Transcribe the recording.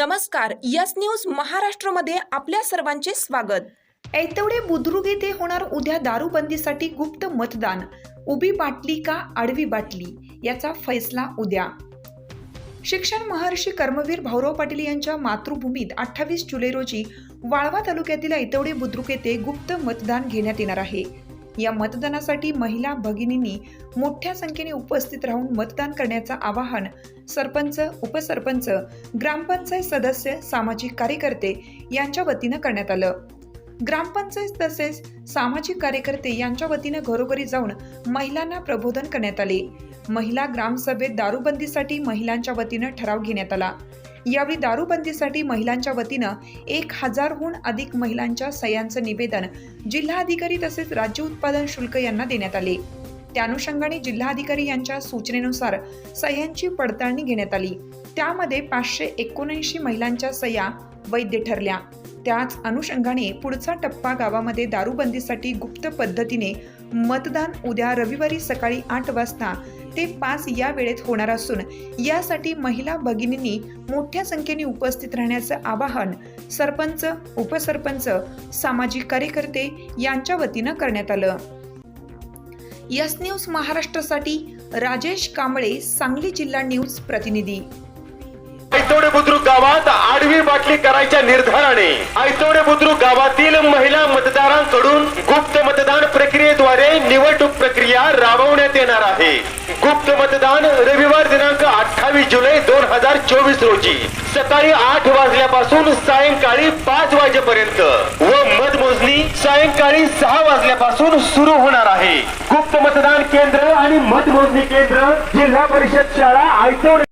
नमस्कार yes news महाराष्ट्रमध्ये आपल्या सर्वांचे स्वागत. ऐतवडे बुद्रुक येथे होणार उद्या दारूबंदीसाठी गुप्त मतदान. उभी बाटली का आडवी बाटली? याचा फैसला उद्या. शिक्षण महर्षी कर्मवीर भाऊराव पाटील यांच्या मातृभूमीत अठ्ठावीस जुलै रोजी वाळवा तालुक्यातील ऐतवडे बुद्रुक येथे गुप्त मतदान घेण्यात येणार आहे. या मतदानासाठी महिला भगिनींनी मोठ्या संख्येने उपस्थित राहून मतदान करण्याचं आवाहन सरपंच उपसरपंच ग्रामपंचायत सदस्य सामाजिक कार्यकर्ते यांच्या वतीनं करण्यात आलं. ग्रामपंचायत तसेच सामाजिक कार्यकर्ते यांच्या वतीनं घरोघरी जाऊन महिलांना प्रबोधन करण्यात आले. महिला ग्रामसभेत दारूबंदीसाठी महिलांच्या वतीनं ठराव घेण्यात आला. यावेळी दारूबंदीसाठी महिलांच्या वतीनं एक हजारहून अधिक महिलांच्या सह्यांचं निवेदन जिल्हाधिकारी तसेच राज्य उत्पादन शुल्क यांना देण्यात आले. त्या अनुषंगाने जिल्हाधिकारी यांच्या सूचनेनुसार सह्यांची पडताळणी घेण्यात आली. त्यामध्ये पाचशे एकोणऐंशी महिलांच्या सह्या वैद्य ठरल्या. त्याच अनुषंगाने पुढचा टप्पा गावामध्ये दारूबंदीसाठी गुप्त पद्धतीने मतदान उद्या रविवारी सकाळी आठ वाजता. ते पाच या वेळेत होणार असून यासाठी महिला भगिनींनी मोठ्या संख्येने उपस्थित राहण्याचं आवाहन सरपंच उपसरपंच सामाजिक कार्यकर्ते यांच्या वतीनं करण्यात आलं. यस न्यूज महाराष्ट्रासाठी राजेश कांबळे सांगली जिल्हा न्यूज प्रतिनिधी. बाटली करायच्या निर्धाराने आयतोडे बुद्रुक गावातील महिला मतदारांकडून गुप्त मतदान प्रक्रियेद्वारे निवडणूक प्रक्रिया राबवण्यात येणार आहे. गुप्त मतदान रविवार दिनांक अठ्ठावीस जुलै दोन हजार चोवीस रोजी सकाळी आठ वाजल्यापासून सायंकाळी पाच वाजेपर्यंत व मतमोजणी सायंकाळी सहा वाजल्यापासून सुरू होणार आहे. गुप्त मतदान केंद्र आणि मतमोजणी केंद्र जिल्हा परिषद शाळा आयतोडे